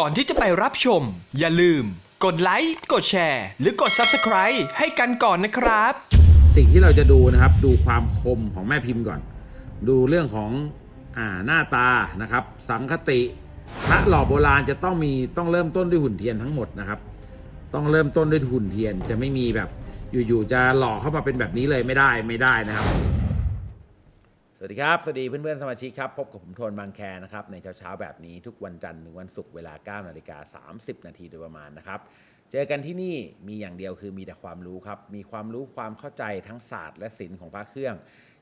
ก่อนที่จะไปรับชม อย่าลืม กดไลค์ กดแชร์ หรือกด Subscribe ให้กันก่อนนะครับ สิ่งที่เราจะดูนะครับ ดูความคมของแม่พิมพ์ก่อน ดูเรื่องของอ่าหน้าตานะครับ สังคติพระหล่อโบราณจะต้องมีต้องเริ่มต้นด้วยหุ่นเทียนทั้งหมดนะครับ ต้องเริ่มต้นด้วยหุ่นเทียนจะไม่มีแบบอยู่ๆจะหล่อเข้ามาเป็นแบบนี้เลยไม่ได้ไม่ได้นะครับ สวัสดีครับ สวัสดีเพื่อนๆสมาชิกครับ พบกับผมโทนบางแคนะครับ ในเช้าๆแบบนี้ทุกวันจันทร์ถึงวันศุกร์เวลา9นาฬิกา30 นาทีโดยประมาณนะครับ เจอกันที่นี่มีอย่างเดียวคือมีแต่ความรู้ครับ มีความรู้ความเข้าใจทั้งศาสตร์และศิลป์ของพระเครื่อง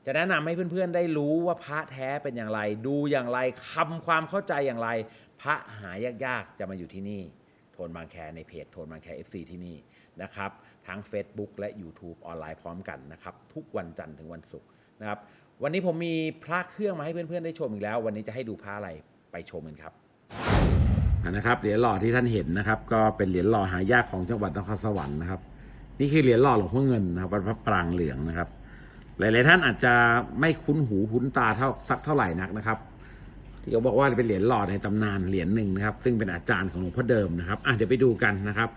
จะแนะนำให้เพื่อนๆได้รู้ว่าพระแท้เป็นอย่างไร ดูอย่างไรคำความเข้าใจอย่างไร พระหายากๆจะมาอยู่ที่นี่โทนบางแคในเพจโทนบางแค FC ที่นี่นะครับทั้ง Facebook และ YouTube ออนไลน์พร้อมกันนะครับทุกวันจันทร์ถึงวันศุกร์นะครับ วันนี้ผมมีพระเครื่องมาให้เพื่อนๆได้ชมอีกแล้ว วันนี้จะให้ดูพระอะไรไปชมกันครับนะครับเหรียญหล่อที่ท่านเห็นนะครับ ก็เป็นเหรียญหล่อหายากของจังหวัดนครสวรรค์นะครับ นี่คือเหรียญหล่อหลวงพ่อเงินนะครับวัดพระปรางเหลืองนะครับ หลายๆท่านอาจจะไม่คุ้นหูคุ้นตาเท่าสักเท่าไหร่นักนะครับ ที่เขาบอกว่าเป็นเหรียญหล่อในตำนานเหรียญหนึ่งนะครับ ซึ่งเป็นอาจารย์ของหลวงพ่อเดิมนะครับอะเดี๋ยวไปดูกันนะครับ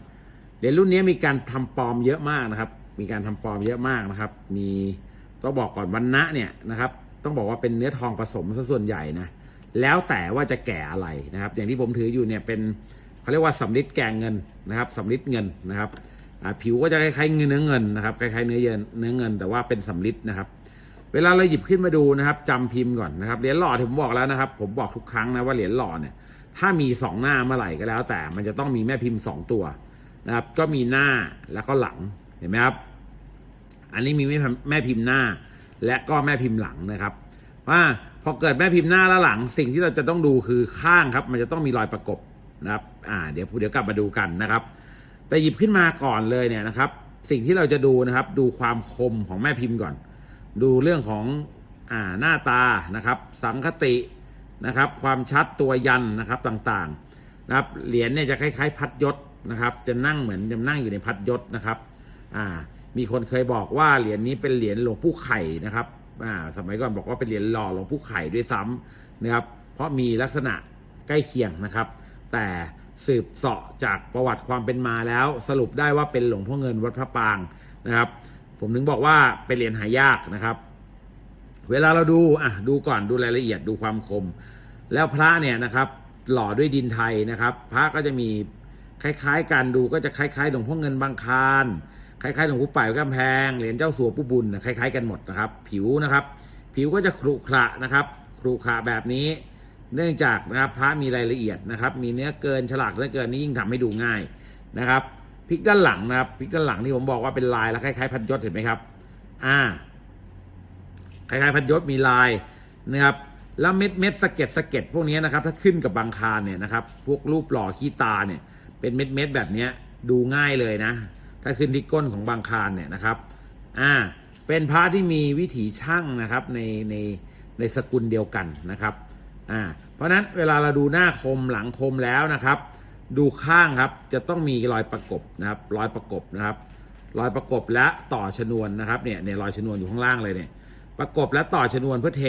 เหรียญรุ่นนี้มีการทำปลอมเยอะมากนะครับ มีการทำปลอมเยอะมากนะครับ มี ต้องบอกก่อนวันนะเนี่ยนะครับ ต้องบอกว่าเป็นเนื้อทองผสมซะส่วนใหญ่นะแล้วแต่ว่าจะแก่อะไรนะครับ อย่างที่ผมถืออยู่เนี่ยเป็นเขาเรียกว่าสำลิดแกงเงินนะครับสำลิดเงินนะครับผิวก็จะคล้ายๆเนื้อเงินนะครับคล้ายๆเนื้อเยินเนื้อเงิน แต่ว่าเป็นสำลิดนะครับ เวลาเราหยิบขึ้นมาดูนะครับจำพิมพ์ก่อนนะครับเหรียญหล่อที่ผมบอกแล้วนะครับ ผมบอกทุกครั้งนะว่าเหรียญหล่อเนี่ยถ้ามีสองหน้าเมื่อไหร่ก็แล้ว แต่มันจะต้องมีแม่พิมพ์สองตัวนะครับ ก็มีหน้าแล้วก็หลังเห็นไหมครับ อันนี้มีแม่พิมพ์แม่พิมพ์หน้า และก็แม่พิมพ์หลังนะครับว่าพอเกิดแม่พิมพ์หน้าและหลัง สิ่งที่เราจะต้องดูคือข้างครับ มันจะต้องมีรอยประกบนะครับอ่าเดี๋ยวเดี๋ยวกลับมาดูกันนะครับ แต่หยิบขึ้นมาก่อนเลยเนี่ยนะครับ สิ่งที่เราจะดูนะครับ ดูความคมของแม่พิมพ์ก่อน ดูเรื่องของอ่าหน้าตานะครับ สังคตินะครับ ความชัดตัวยันนะครับต่างๆนะครับเหรียญเนี่ยจะคล้ายๆ พัดยศนะครับ จะนั่งเหมือนจะนั่งอยู่ในพัดยศนะครับอ่า มีคนเคยบอกว่าเหรียญนี้เป็นเหรียญหลวงปู่ไข่นะครับอ่าสมัยก่อนบอกว่าเป็นเหรียญหล่อหลวงปู่ไข่ด้วยซ้ำนะครับ เพราะมีลักษณะใกล้เคียงนะครับ แต่สืบเสาะจากประวัติความเป็นมาแล้ว สรุปได้ว่าเป็นหลวงพ่อเงินวัดพระปางนะครับ ผมถึงบอกว่าเป็นเหรียญหายากนะครับ เวลาเราดูอะดูก่อนดูรายละเอียดดูความคม แล้วพระเนี่ยนะครับหล่อด้วยดินไทยนะครับ พระก็จะมีคล้ายๆกันดูก็จะคล้ายๆหลวงพ่อเงินบางคาร คล้ายๆหลวงปู่ป่ายวัดกำแพงเหรียญเจ้าสัวปู่บุญนะคล้ายๆกันหมดนะครับ ผิวนะครับ ผิวก็จะขรุขระนะครับขรุขระแบบนี้ เนื่องจากนะครับพระมีรายละเอียดนะครับ มีเนื้อเกินฉลากเนื้อเกินนี่ยิ่งทำให้ดูง่ายนะครับพลิกด้านหลังนะครับพลิกด้านหลังที่ผมบอกว่าเป็นลายแล้วคล้ายๆพันยศเห็นไหมครับอ่าคล้ายๆพันยศมีลายนะครับแล้วเม็ดเม็ดสะเก็ดสะเก็ดพวกนี้นะครับ ถ้าขึ้นกับบางคารเนี่ยนะครับ พวกรูปหล่อขี้ตาเนี่ย เป็นเม็ดเม็ดแบบนี้ดูง่ายเลยนะ ถ้าขึ้นที่ก้นของบางคารเนี่ยนะครับอ่าเป็นพระที่มีวิถีช่างนะครับในในในสกุลเดียวกันนะครับอ่าเพราะฉะนั้นเวลาเราดูหน้าคมหลังคมแล้วนะครับ ดูข้างครับจะต้องมีรอยประกบนะครับรอยประกบนะครับรอยประกบและต่อชนวนนะครับเนี่ยเนี่ยรอยชนวนอยู่ข้างล่างเลยเนี่ยประกบและต่อชนวนเพื่อเท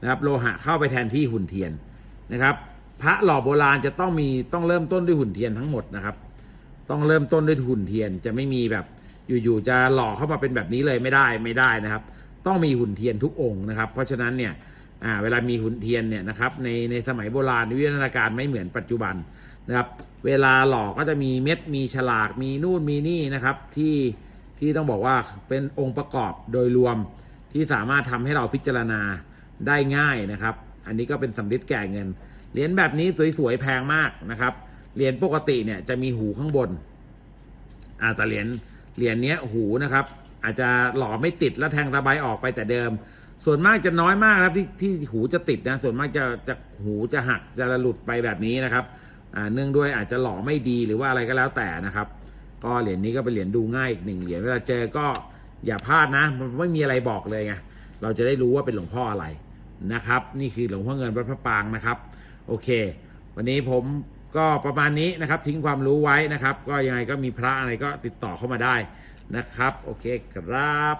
นะครับโลหะเข้าไปแทนที่หุ่นเทียนนะครับ พระหล่อโบราณจะต้องมีต้องเริ่มต้นด้วยหุ่นเทียนทั้งหมดนะครับ ต้องเริ่มต้นด้วยหุ่นเทียนจะไม่มีแบบอยู่ๆจะหล่อเข้ามาเป็นแบบนี้เลยไม่ได้ไม่ได้นะครับ ต้องมีหุ่นเทียนทุกองค์นะครับ เพราะฉะนั้นเนี่ยเวลามีหุ่นเทียนเนี่ยนะครับในในสมัยโบราณวิวัฒนาการไม่เหมือนปัจจุบันนะครับ เวลาหล่อก็จะมีเม็ดมีฉลากมีนู่นมีนี่นะครับที่ที่ต้องบอกว่าเป็นองค์ประกอบโดยรวมที่สามารถทำให้เราพิจารณาได้ง่ายนะครับ อันนี้ก็เป็นสำริดแก่เงินเหรียญแบบนี้สวยๆแพงมากนะครับ เหรียญปกติเนี่ยจะมีหูข้างบนอาแต่เหรียญเหรียญเนี้ยหูนะครับ อาจจะหล่อไม่ติดแล้วแทงตะไบออกไปแต่เดิม ส่วนมากจะน้อยมากครับที่ที่หูจะติดนะส่วนมากจะจะหูจะหักจะหลุดไปแบบนี้นะครับอ่าเนื่องด้วยอาจจะหล่อไม่ดีหรือว่าอะไรก็แล้วแต่นะครับ ก็เหรียญนี้ก็เป็นเหรียญดูง่ายอีกหนึ่งเหรียญเวลาเจอก็อย่าพลาดนะ มันไม่มีอะไรบอกเลยไงเราจะได้รู้ว่าเป็นหลวงพ่ออะไรนะครับ นี่คือหลวงพ่อเงินวัดพระปางนะครับ โอเค วันนี้ผม ก็ประมาณนี้นะครับทิ้งความรู้ไว้นะครับ ก็ยังไงก็มีพระอะไรก็ติดต่อเข้ามาได้นะครับ โอเคครับ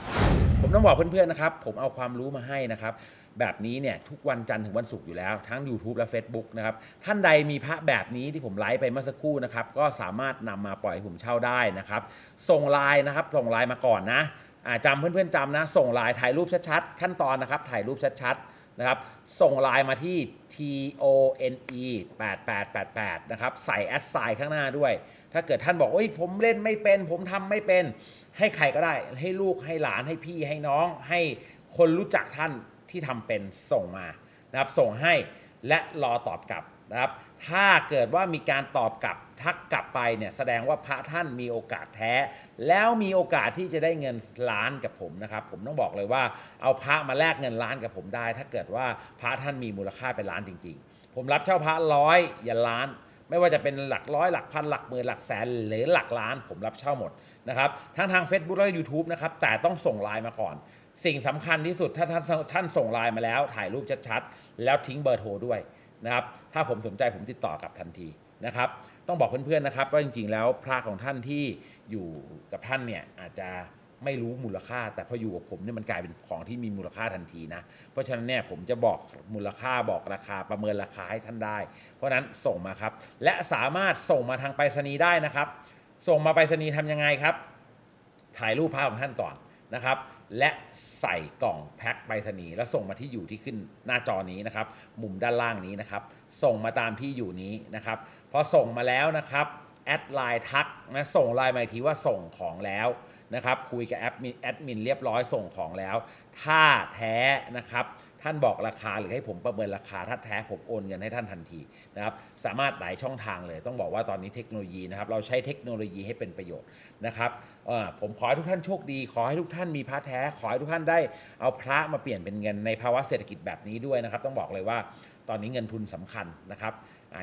ผมต้องบอกเพื่อนๆนะครับ ผมเอาความรู้มาให้นะครับ แบบนี้เนี่ยทุกวันจันทร์ถึงวันศุกร์อยู่แล้ว ทั้ง YouTube และ Facebook นะครับ ท่านใดมีพระแบบนี้ที่ผมไลฟ์ไปเมื่อสักครู่นะครับ ก็สามารถนำมาปล่อยให้ผมเช่าได้นะครับ ส่งไลน์นะครับส่งไลน์มาก่อนนะจำเพื่อนๆจำนะ ส่งไลน์ถ่ายรูปชัดๆขั้นตอนนะครับถ่ายรูปชัดๆ นะครับ ส่งไลน์มาที่ t o n e 8888นะครับ ใส่แอดไซน์ข้างหน้าด้วย ถ้าเกิดท่านบอกโอ้ยผมเล่นไม่เป็น ผมทำไม่เป็น ให้ใครก็ได้ ให้ลูก ให้หลาน ให้พี่ ให้น้อง ให้คนรู้จักท่านที่ทำเป็นส่งมานะครับ ส่งให้และรอตอบกลับ นะครับ ถ้าเกิดว่ามีการตอบกลับทักกลับไปเนี่ยแสดงว่าพระท่านมีโอกาสแท้ แล้วมีโอกาสที่จะได้เงินล้านกับผมนะครับ ผมต้องบอกเลยว่าเอาพระมาแลกเงินล้านกับผมได้ ถ้าเกิดว่าพระท่านมีมูลค่าเป็นล้านจริง ๆ ผมรับเช่าพระร้อยอย่าล้าน ไม่ว่าจะเป็นหลักร้อยหลักพันหลักหมื่นหลักแสนหรือหลักล้าน ผมรับเช่าหมดนะครับทั้งทาง Facebook และ YouTube นะครับแต่ต้องส่งไลน์มาก่อนสิ่งสำคัญที่สุดถ้าท่านท่านส่งไลน์มาแล้ว ถ่ายรูปชัดๆ แล้วทิ้งเบอร์โทรด้วย นะครับถ้าผมสนใจผมติดต่อกลับทันทีนะครับ ต้องบอกเพื่อนๆนะครับว่าจริงๆแล้วพระของท่านที่อยู่กับท่านเนี่ยอาจจะไม่รู้มูลค่า แต่พออยู่กับผมเนี่ยมันกลายเป็นของที่มีมูลค่าทันทีนะ เพราะฉะนั้นเนี่ยผมจะบอกมูลค่าบอกราคาประเมินราคาให้ท่านได้ เพราะฉะนั้นส่งมาครับ และสามารถส่งมาทางไปรษณีย์ได้นะครับ ส่งมาไปรษณีย์ทำยังไงครับ ถ่ายรูปภาพของท่านก่อนนะครับ และใส่กล่องแพ็คไปรษณีย์แล้วส่งมาที่อยู่ที่ขึ้นหน้าจอนี้นะครับ มุมด้านล่างนี้นะครับ ส่งมาตามที่อยู่นี้นะครับ พอส่งมาแล้วนะครับแอดไลน์ทักนะส่งไลน์มาทีว่าส่งของแล้วนะครับ คุยกับแอดมินแอดมินเรียบร้อยส่งของแล้ว ถ้าแท้นะครับ ท่านบอกราคาหรือให้ผมประเมินราคาถ้าแท้ผมโอนเงินให้ท่านทันทีนะครับสามารถหลายช่องทางเลย ต้องบอกว่าตอนนี้เทคโนโลยีนะครับเราใช้เทคโนโลยีให้เป็นประโยชน์นะครับผมขอให้ทุกท่านโชคดี ขอให้ทุกท่านมีพระแท้ ขอให้ทุกท่านได้เอาพระมาเปลี่ยนเป็นเงินในภาวะเศรษฐกิจแบบนี้ด้วยนะครับ ต้องบอกเลยว่าตอนนี้เงินทุนสำคัญนะครับ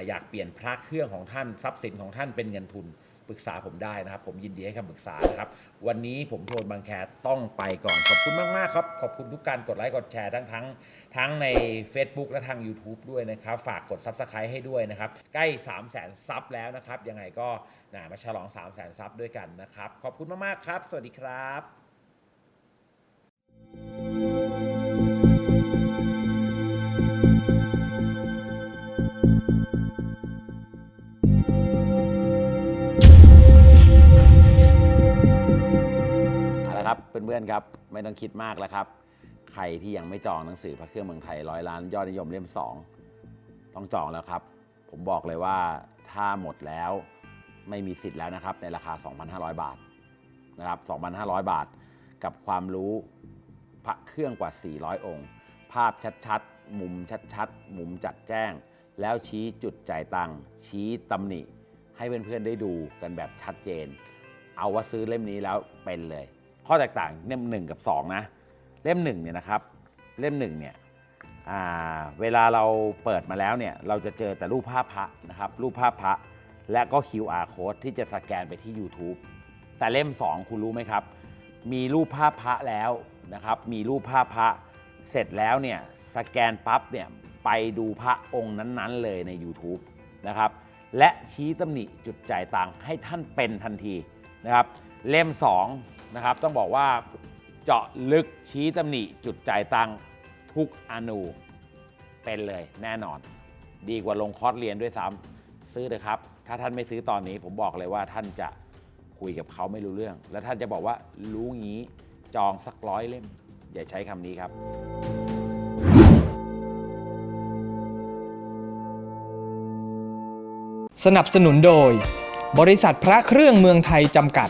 อยากเปลี่ยนพระเครื่องของท่านทรัพย์สินของท่านเป็นเงินทุน ปรึกษาผมได้นะครับ ผมยินดีให้คำปรึกษานะครับ วันนี้ผมโทนบางแคต้องไปก่อน ขอบคุณมาก ๆ ครับ ขอบคุณทุกการกดไลค์กดแชร์ทั้งทั้งทั้งใน Facebook และทาง YouTube ด้วยนะครับ ฝากกด Subscribe ให้ด้วยนะครับ ใกล้ 3 0 0 0 0 0ซับแล้วนะครับ ยังไงก็นะมาฉลอง 3 0 0 0 0 0ซับด้วยกันนะครับ ขอบคุณมาก ๆ ครับ สวัสดีครับ ครับเพื่อนๆครับไม่ต้องคิดมากแล้วครับ ใครที่ยังไม่จองหนังสือพระเครื่องเมืองไทยร้อยล้านยอดนิยมเล่ม 2 ต้องจองแล้วครับ ผมบอกเลยว่าถ้าหมดแล้วไม่มีสิทธิ์แล้วนะครับ ในราคา 2,500 บาทนะครับ 2,500 บาท กับความรู้พระเครื่องกว่า 400 องค์ ภาพชัดๆ มุมชัดๆ มุมจัดแจ้ง แล้วชี้จุดจ่ายตังค์ชี้ตำหนิ ให้เพื่อนๆได้ดูกันแบบชัดเจน เอาว่าซื้อเล่มนี้แล้วเป็นเลย ข้อแตกต่างเล่มหนึ่งกับสองนะเล่มหนึ่งเนี่ยนะครับเล่มหนึ่งเนี่ยเวลาเราเปิดมาแล้วเนี่ยเราจะเจอแต่รูปภาพพระนะครับรูปภาพพระและก็ QR code ที่จะสแกนไปที่ YouTube แต่เล่ม 2 คุณรู้ไหมครับ มีรูปภาพพระแล้วนะครับ มีรูปภาพพระเสร็จแล้วเนี่ยสแกนปั๊บเนี่ยไปดูพระองค์นั้นๆเลยใน YouTube นะครับและชี้ตำหนิจุดจ่ายตังค์ให้ท่านเป็นทันทีนะครับเล่ม 2 นะครับ ต้องบอกว่าเจาะลึกชี้ตำหนิจุดจ่ายตังค์ทุกอนูเป็นเลยแน่นอน ดีกว่าลงคอร์สเรียนด้วยซ้ำซื้อเลยครับ ถ้าท่านไม่ซื้อตอนนี้ผมบอกเลยว่าท่านจะคุยกับเขาไม่รู้เรื่อง แล้วท่านจะบอกว่ารู้งี้จองสักร้อยเล่ม อย่าใช้คำนี้ครับสนับสนุนโดย บริษัทพระเครื่องเมืองไทยจำกัด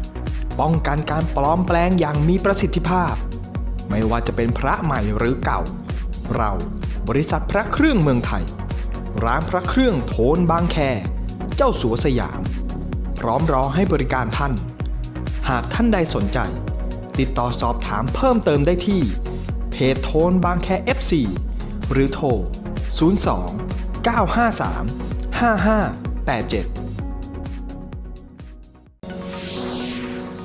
ป้องกันการปลอมแปลงอย่างมีประสิทธิภาพ ไม่ว่าจะเป็นพระใหม่หรือเก่า เราบริษัทพระเครื่องเมืองไทย ร้านพระเครื่องโทนบางแค เจ้าสัวสยาม พร้อมรอให้บริการท่าน หากท่านใดสนใจ ติดต่อสอบถามเพิ่มเติมได้ที่ เพจโทนบางแค FC หรือโทร 02 953 5587